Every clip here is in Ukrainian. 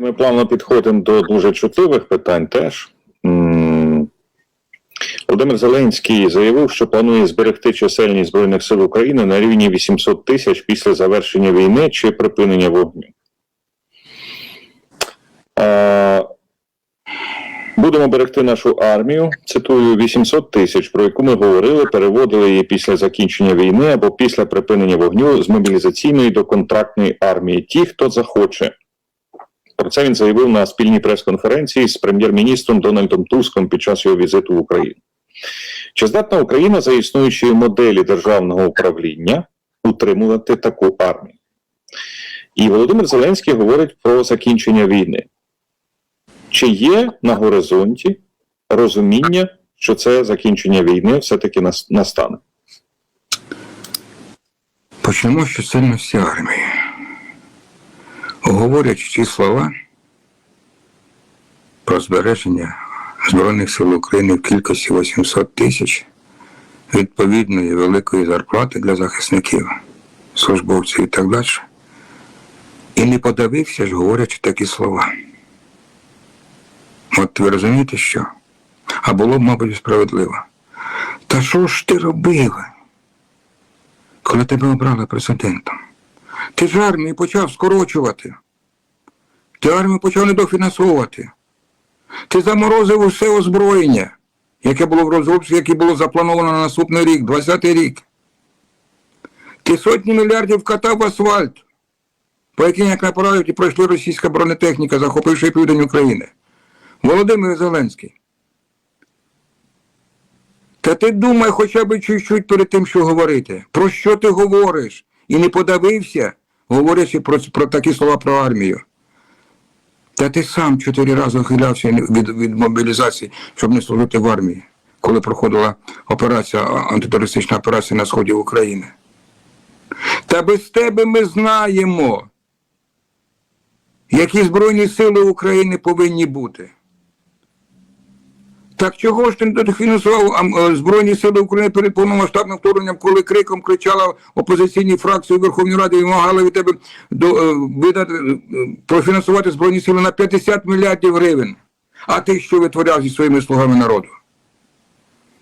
Ми плавно підходимо до дуже чутливих питань теж. Володимир Зеленський заявив, що планує зберегти чисельність Збройних сил України на рівні 800 тисяч після завершення війни чи припинення вогню. Будемо берегти нашу армію. Цитую 800 тисяч, про яку ми говорили, переводили її після закінчення війни або після припинення вогню з мобілізаційної до контрактної армії. Ті, хто захоче. Про це він заявив на спільній прес-конференції з прем'єр-міністром Дональдом Туском під час його візиту в Україну. Чи здатна Україна за існуючої моделі державного управління утримувати таку армію? І Володимир Зеленський говорить про закінчення війни. Чи є на горизонті розуміння, що це закінчення війни все-таки настане? Почнемо з чисельності армії. Говорячи ці слова про збереження Збройних сил України в кількості 800 тисяч відповідної великої зарплати для захисників, службовців і так далі. І не подавився ж, говорячи такі слова. От ви розумієте, що? А було б, мабуть, справедливо. Та що ж ти робив? коли тебе обрали президентом. Ти ж армію почав скорочувати. Ти армію почав недофінансовувати. Ти заморозив усе озброєння, яке було в розробці, яке було заплановано на наступний рік, 20-й рік. Ти сотні мільярдів вкатав в асфальт, по яким, як на параді, пройшли російська бронетехніка, захопивши південь України. Володимир Зеленський. Та ти думай хоча б чуть-чуть перед тим, що говорити. Про що ти говориш? І не подавився, говорячи про, про такі слова про армію. Та ти сам чотири рази ухилявся від, від мобілізації, щоб не служити в армії, коли проходила операція, антитерористична операція на сході України. Та без тебе ми знаємо, які Збройні сили України повинні бути. Так чого ж ти не дофінансував е, Збройні Сили України перед повномасштабним вторгненням, коли криком кричала опозиційні фракції у Верховній Раді вимагали від тебе до, е, видати, е, профінансувати Збройні Сили на 50 мільярдів гривень. А ти що витворяв зі своїми слугами народу?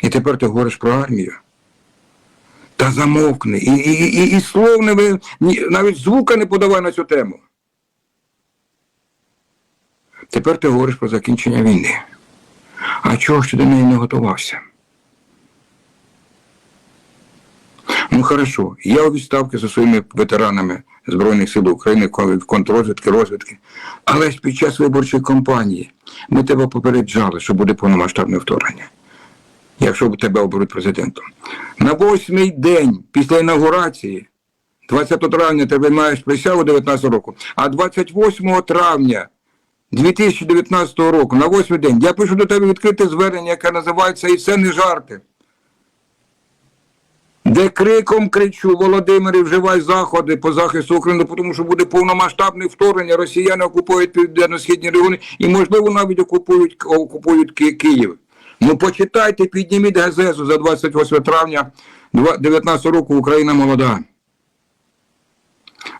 І тепер ти говориш про армію. Та замовкни. І, і, і, і слов не ви, навіть звука не подавай на цю тему. Тепер ти говориш про закінчення війни. А чого ж ти до неї не готувався? Ну хорошо, я у відставці зі своїми ветеранами Збройних сил України, контррозвідки, розвідки. Але ж під час виборчої кампанії ми тебе попереджали, що буде повномасштабне вторгнення, якщо тебе оберуть президентом. На восьмий день після інаугурації, 20 травня ти маєш присягу 19 року, а 28 травня 2019 року, на восьмий день, я пишу до тебе відкрите звернення, яке називається І це не жарти. Де криком кричу, Володимире, вживай заходи по захисту України, тому що буде повномасштабне вторгнення, росіяни окупують південно-східні регіони і, можливо, навіть окупують, окупують Ки- Київ. Ну почитайте, підніміть газету за 28 травня 2019 року Україна молода.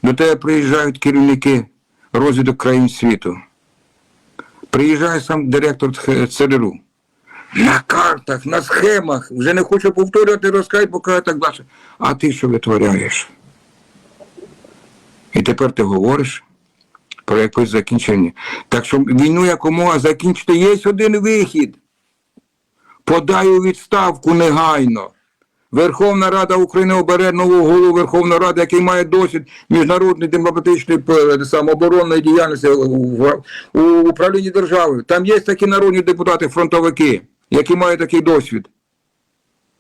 До тебе приїжджають керівники розвідок країн світу. Приїжджає сам директор ЦРУ. На картах, на схемах, вже не хочу повторювати, розказати, показати так далі. А ти що витворяєш? І тепер ти говориш про якесь закінчення. Так що війну якомога закінчити, є один вихід. Подай у відставку негайно. Верховна Рада України обере нового голову Верховної Ради, який має досвід міжнародної демократичної е, самооборонної діяльності у управлінні державою. Там є такі народні депутати, фронтовики, які мають такий досвід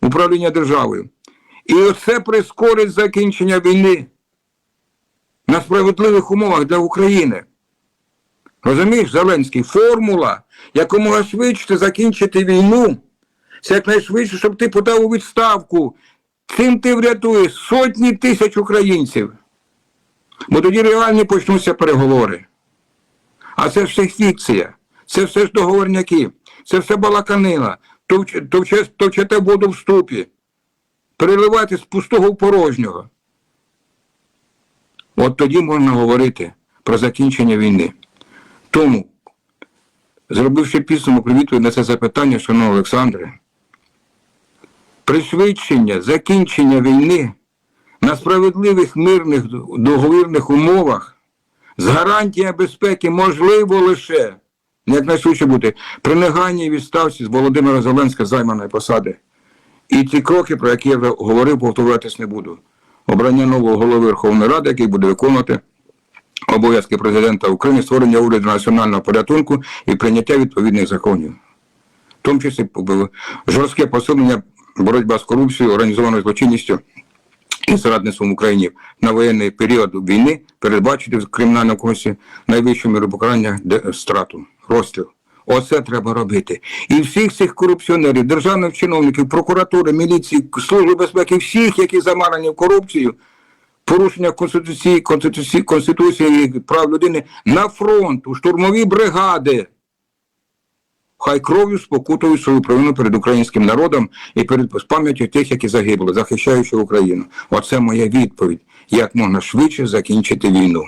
управління державою. І оце прискорить закінчення війни на справедливих умовах для України. Розумієш, Зеленський, формула якомога швидше закінчити війну. Це якнайшвидше, щоб ти подав у відставку. Цим ти врятуєш сотні тисяч українців. Бо тоді реальні почнуться переговори. А це все фікція, це все ж договорняки, це все балаканина, товч- товче- товчете воду в ступі, переливати з пустого в порожнього. От тоді можна говорити про закінчення війни. Тому, зробивши підсумок відповідь на це запитання, шановний Олександре, пришвидшення закінчення війни на справедливих мирних договірних умовах з гарантією безпеки можливо лише якнайшвидше бути при негайній відставці з Володимира Зеленська займаної посади. І ці кроки, про які я вже говорив, повторюватись не буду. Обрання нового голови Верховної Ради, який буде виконувати обов'язки президента України, створення уряду національного порятунку і прийняття відповідних законів. В тому числі жорстке посилення боротьба з корупцією, організованою злочинністю і зрадництвом в Україні на воєнний період війни передбачити в кримінальному кодексі найвищу міру покарання страту, розстріл. Оце треба робити. І всіх цих корупціонерів, державних чиновників, прокуратури, міліції, служби безпеки, всіх, які замарані в корупцію, порушення Конституції, Конституції, Конституції прав людини на фронт, у штурмові бригади. Хай кров'ю спокутують свою провину перед українським народом і перед пам'яттю тих, які загибли, захищаючи Україну. Оце моя відповідь. Як можна швидше закінчити війну.